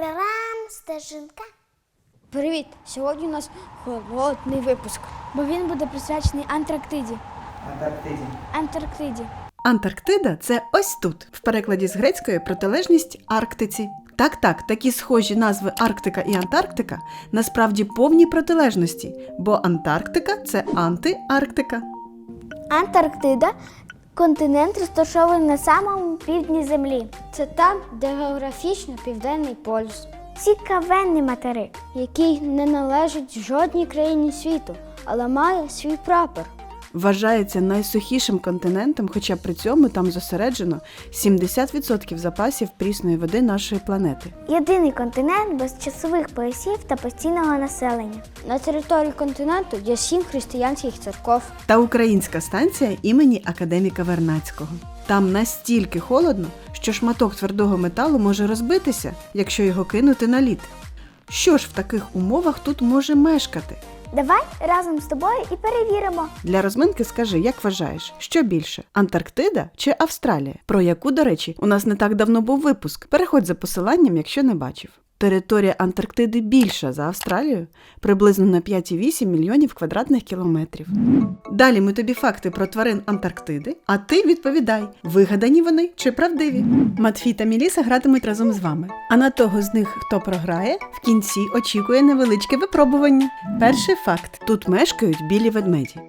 Тарарам, стежинка. Привіт! Сьогодні у нас холодний випуск, бо він буде присвячений Антарктиді. Антарктиді. Антарктиді. Антарктида це ось тут, в перекладі з грецької протилежність Арктиці. Так, так, такі схожі назви Арктика і Антарктика насправді повні протилежності, бо Антарктика це антиарктика. Антарктида континент розташований на самому півдні землі. Це там, де географічно південний полюс, Цікавенний материк. який не належить жодній країні світу, але має свій прапор. Вважається найсухішим континентом, хоча при цьому там зосереджено 70% запасів прісної води нашої планети. Єдиний континент без часових поясів та постійного населення. На території континенту є сім християнських церков. Та українська станція імені академіка Вернацького. Там настільки холодно, що шматок твердого металу може розбитися, якщо його кинути на лід. Що ж в таких умовах тут може мешкати? Давай разом з тобою і перевіримо. Для розминки скажи, як вважаєш, що більше Антарктида чи Австралія? Про яку, до речі, у нас не так давно був випуск. Переходь за посиланням, якщо не бачив. Територія Антарктиди більша за Австралію, приблизно на 5,8 мільйонів квадратних кілометрів. Далі ми тобі факти про тварин Антарктиди, а ти відповідай, вигадані вони чи правдиві. Матфій та Міліса гратимуть разом з вами. А на того з них, хто програє, в кінці очікує невеличке випробування. Перший факт: тут мешкають білі ведмеді.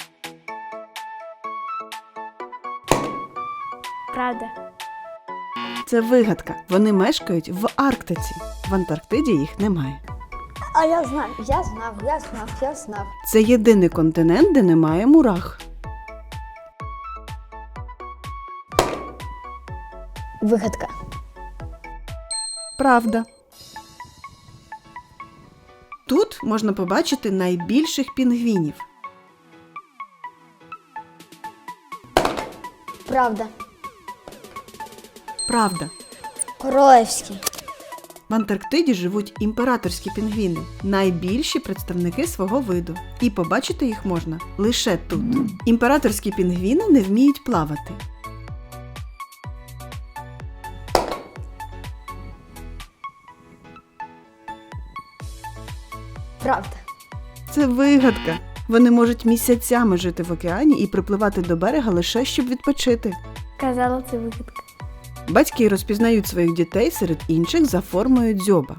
Правда. Це вигадка. Вони мешкають в Арктиці. В Антарктиді їх немає. А я знав, я знав, я знав, я знав. Це єдиний континент, де немає мурах. Вигадка. Правда. Тут можна побачити найбільших пінгвінів. Правда. Правда. Королевський. В Антарктиді живуть імператорські пінгвіни, найбільші представники свого виду. І побачити їх можна лише тут. Імператорські пінгвіни не вміють плавати. Правда. Це вигадка. Вони можуть місяцями жити в океані і припливати до берега лише щоб відпочити. Казала це вигадка. Батьки розпізнають своїх дітей серед інших за формою дзьоба.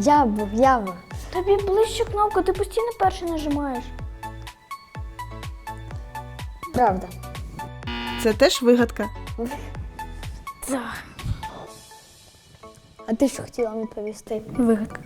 Я був, я був. Тобі ближче кнопку, ти постійно перше нажимаєш. Правда. Це теж вигадка. Так. А ти що хотіла відповісти? Вигадка.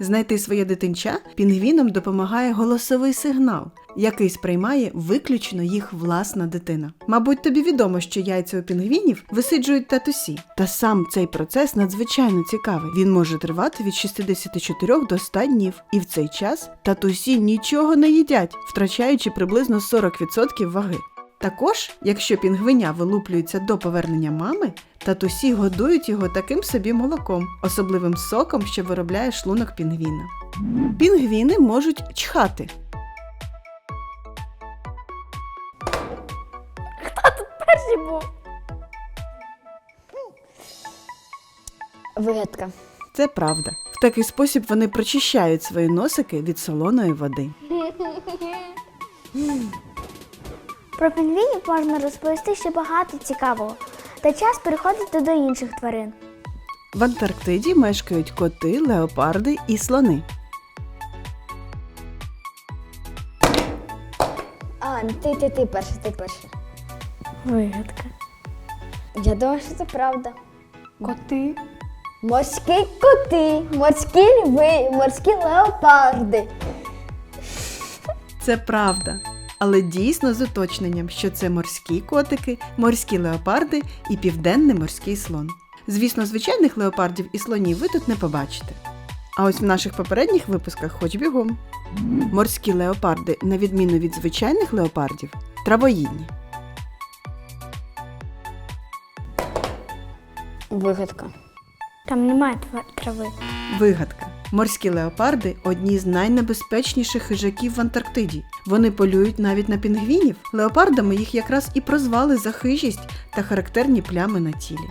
Знайти своє дитинча пінгвінам допомагає голосовий сигнал, який сприймає виключно їх власна дитина. Мабуть, тобі відомо, що яйця у пінгвінів висиджують татусі. Та сам цей процес надзвичайно цікавий. Він може тривати від 64 до 100 днів. І в цей час татусі нічого не їдять, втрачаючи приблизно 40% ваги. Також, якщо пінгвиня вилуплюється до повернення мами, татусі годують його таким собі молоком, особливим соком, що виробляє шлунок пінгвіна. Пінгвіни можуть чхати. Хто Перший був. Вигадка. Це правда. В такий спосіб вони прочищають свої носики від солоної води. Про пінгвінів можна розповісти ще багато цікавого. Та час переходити до інших тварин. В Антарктиді мешкають коти, леопарди і слони. А, ти, ти, ти перша, ти перша. Вигадка. Я думаю, що це правда. Коти. Морські коти, морські льви, морські леопарди. Це правда. Але дійсно з уточненням, що це морські котики, морські леопарди і південний морський слон. Звісно, звичайних леопардів і слонів ви тут не побачите. А ось в наших попередніх випусках хоч бігом. Морські леопарди, на відміну від звичайних леопардів, травоїдні. Вигадка. Там немає трави. Вигадка. Морські леопарди одні з найнебезпечніших хижаків в Антарктиді. Вони полюють навіть на пінгвінів. Леопардами їх якраз і прозвали за хижість та характерні плями на тілі.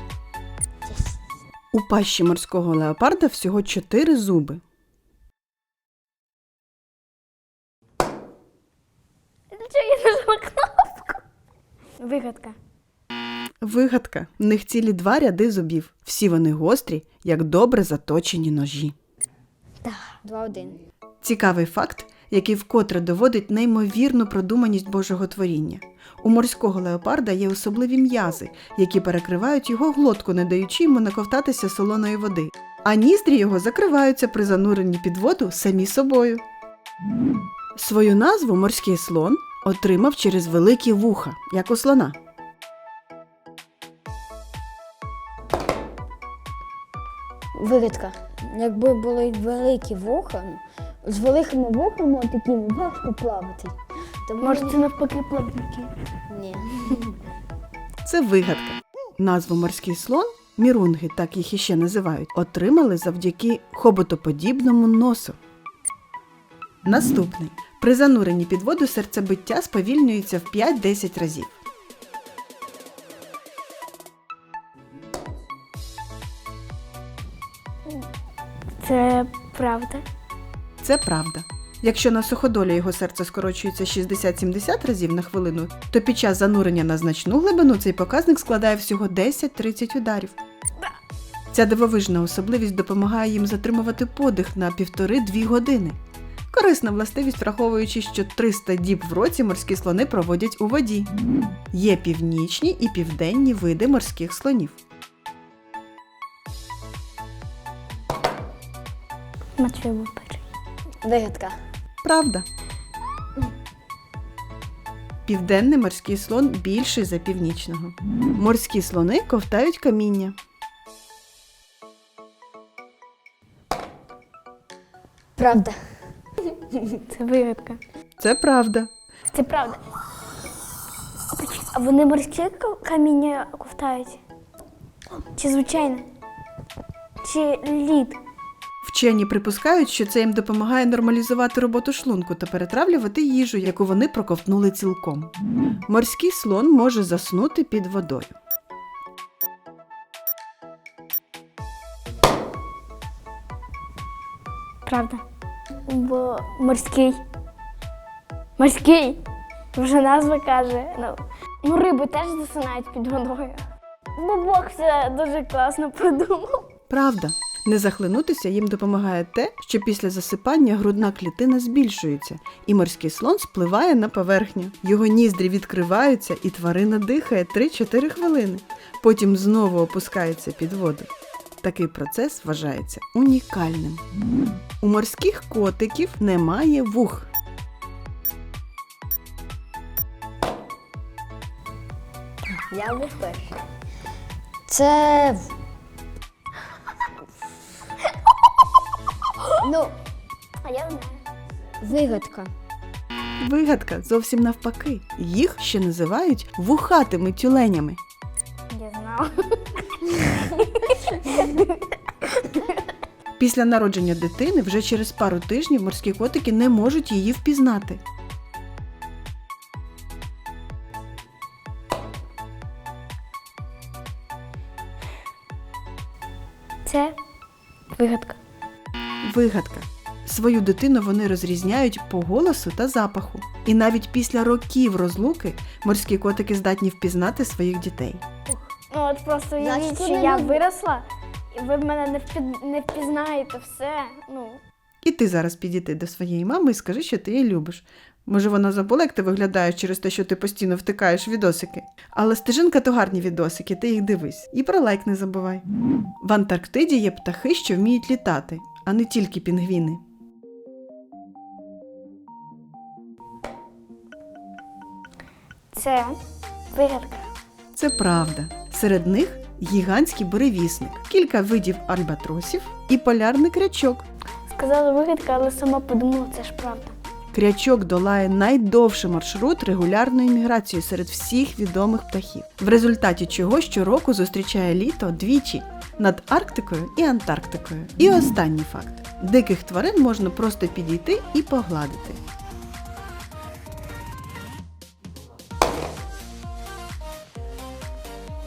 У пащі морського леопарда всього чотири зуби. Я нажала кнопку? Вигадка. Вигадка. В них цілі два ряди зубів. Всі вони гострі, як добре заточені ножі. Так. Два-один. Цікавий факт, який вкотре доводить неймовірну продуманість Божого творіння. У морського леопарда є особливі м'язи, які перекривають його глотку, не даючи йому наковтатися солоної води, а ніздрі його закриваються при зануренні під воду самі собою. Свою назву морський слон отримав через великі вуха, як у слона. Вигадка. Якби були великі вуха, ну, з великими вухами такими важко плавати. Тому Може, це навпаки плавники. ні. Це вигадка. Назву морський слон, мірунги, так їх іще називають, отримали завдяки хоботоподібному носу. Наступний. При зануренні під воду серцебиття сповільнюється в 5-10 разів. Правда. Це правда. Якщо на суходолі його серце скорочується 60-70 разів на хвилину, то під час занурення на значну глибину цей показник складає всього 10-30 ударів. Ця дивовижна особливість допомагає їм затримувати подих на 1,5-2 години. Корисна властивість, враховуючи, що 300 діб в році морські слони проводять у воді. Є північні і південні види морських слонів. Матвій був перший. Вигадка. Правда. Південний морський слон більший за північного. Морські слони ковтають каміння. Правда. Це вигадка. Це правда. Це правда. А вони морські каміння ковтають? Чи звичайне? Чи лід? Вчені припускають, що це їм допомагає нормалізувати роботу шлунку та перетравлювати їжу, яку вони проковтнули цілком. Морський слон може заснути під водою. Правда. Бо морський. Морський. Вже назва каже. Ну, ну риби теж засинають під водою. Бо Бог все дуже класно продумав. Правда. Не захлинутися їм допомагає те, що після засипання грудна клітина збільшується, і морський слон спливає на поверхню. Його ніздрі відкриваються, і тварина дихає 3-4 хвилини. Потім знову опускається під воду. Такий процес вважається унікальним. У морських котиків немає вух. Я був перший. Це. Ну, А я знаю. вигадка. Вигадка зовсім навпаки. Їх ще називають вухатими тюленями. Я знала. Після народження дитини вже через пару тижнів морські котики не можуть її впізнати. Це вигадка. Вигадка. Свою дитину вони розрізняють по голосу та запаху. І навіть після років розлуки морські котики здатні впізнати своїх дітей. Ну от просто уявіть, що я виросла, і ви мене не, впід... не впізнаєте все. Ну, І ти зараз підійти до своєї мами і скажи, що ти її любиш. Може, вона забула, як ти виглядаєш через те, що ти постійно втикаєш в відосики. Але стежинка то гарні відосики, ти їх дивись. І про лайк не забувай. В Антарктиді є птахи, що вміють літати, а не тільки пінгвіни. це вигадка. Це правда. Серед них гігантський буревісник, кілька видів альбатросів і полярний крячок. Сказала вигадка, але сама подумала, це ж правда. Крячок долає найдовший маршрут регулярної міграції серед всіх відомих птахів, в результаті чого щороку зустрічає літо двічі над Арктикою і Антарктикою. І останній факт: диких тварин можна просто підійти і погладити.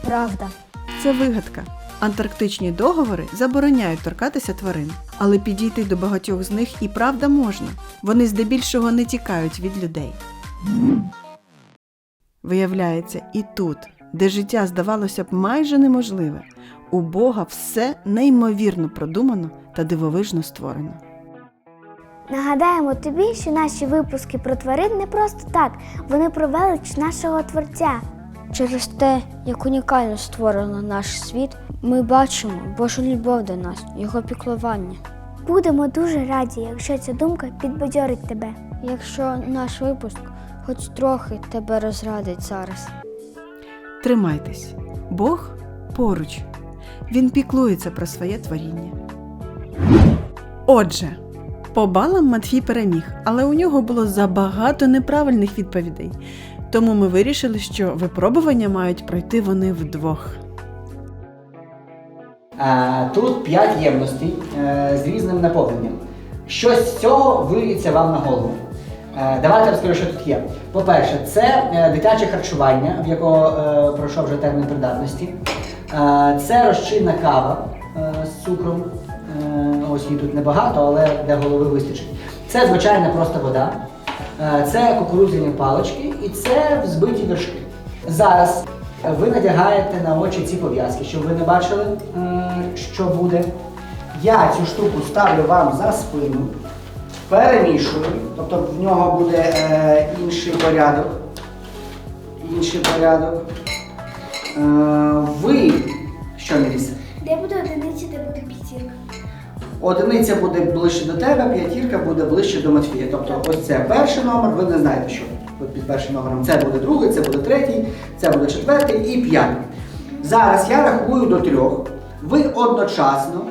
Правда. Це вигадка. Антарктичні договори забороняють торкатися тварин, але підійти до багатьох з них і правда можна. Вони здебільшого не тікають від людей. Виявляється, і тут, де життя здавалося б майже неможливе, у Бога все неймовірно продумано та дивовижно створено. Нагадаємо тобі, що наші випуски про тварин не просто так, вони про велич нашого творця. Через те, як унікально створено наш світ, ми бачимо Божу любов до нас, його піклування. Будемо дуже раді, якщо ця думка підбадьорить тебе. Якщо наш випуск хоч трохи тебе розрадить зараз. Тримайтесь, Бог поруч. Він піклується про своє творіння. Отже, по балам Матфій переміг, але у нього було забагато неправильних відповідей. Тому ми вирішили, що випробування мають пройти вони вдвох. Е, Тут 5 ємностей е, з різним наповненням. Щось з цього виліться вам на голову. Е, Давайте розкажу, що тут є. По-перше, це дитяче харчування, в якого пройшов вже термін придатності. Це розчинна кава з цукром. Ось її тут небагато, але для голови вистачить. Це звичайна просто вода. Це кукурудзяні палички і це взбиті вершки. Зараз ви надягаєте на очі ці пов'язки, щоб ви не бачили, е, що буде. Я цю штуку ставлю вам за спину, перемішую, тобто в нього буде е, інший порядок. Інший порядок. Е, ви що Меліса? Де буде одиниця, де буде п'ятірка? Одиниця буде ближче до тебе, п'ятірка буде ближче до Матфія. Тобто ось це перший номер, ви не знаєте, що от під першим номером. Це буде другий, це буде третій, це буде четвертий і п'ятий. Зараз я рахую до трьох. Ви одночасно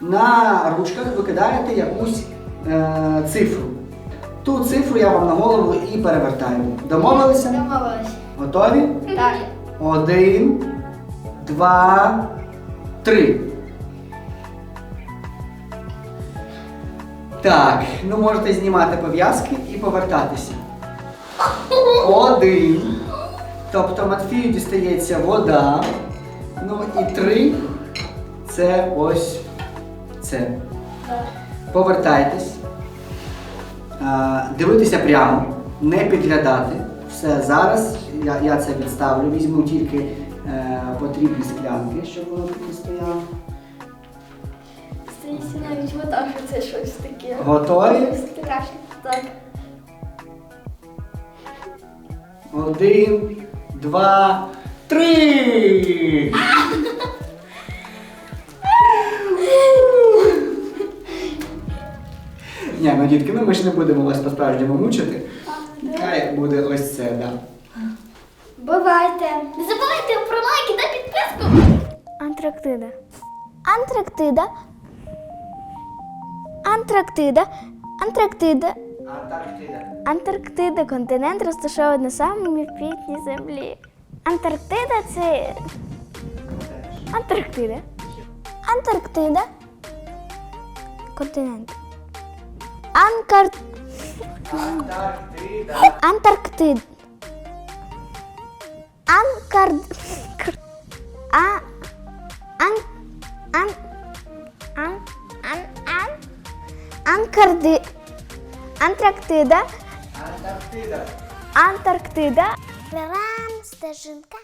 на ручках викидаєте якусь е, цифру. Ту цифру я вам на голову і перевертаю. Домовилися? Домовилась. Готові? Так. Один, два, три. Так, ну можете знімати пов'язки і повертатися. Один. Тобто Матфію дістається вода. Ну і три. Це ось це. Повертайтесь. Дивитися прямо, не підглядати. Все, зараз я, я це відставлю. Візьму тільки е, потрібні склянки, щоб воно тут не стояло. Здається, навіть вода, що це щось таке. Готові? Страшно. Так. Один, два, три. Ні, ну дітки, ну ми ж не будемо вас по-справжньому мучити. Хай буде ось це, да. Бувайте. Не забувайте про лайки та підписку. Антарктида. Антарктида. Антарктида. Антарктида. Антарктида. Антарктида континент розташований на самому пітній землі. Антарктида це. Антарктида. Антарктида. Континент. Анкар... Антарктида. Антарктид. Анкар... А... Ан... Ан... Ан... Ан... Ан... Анкарди... Антарктида. Антарктида. Антарктида. Лерам, стежинка.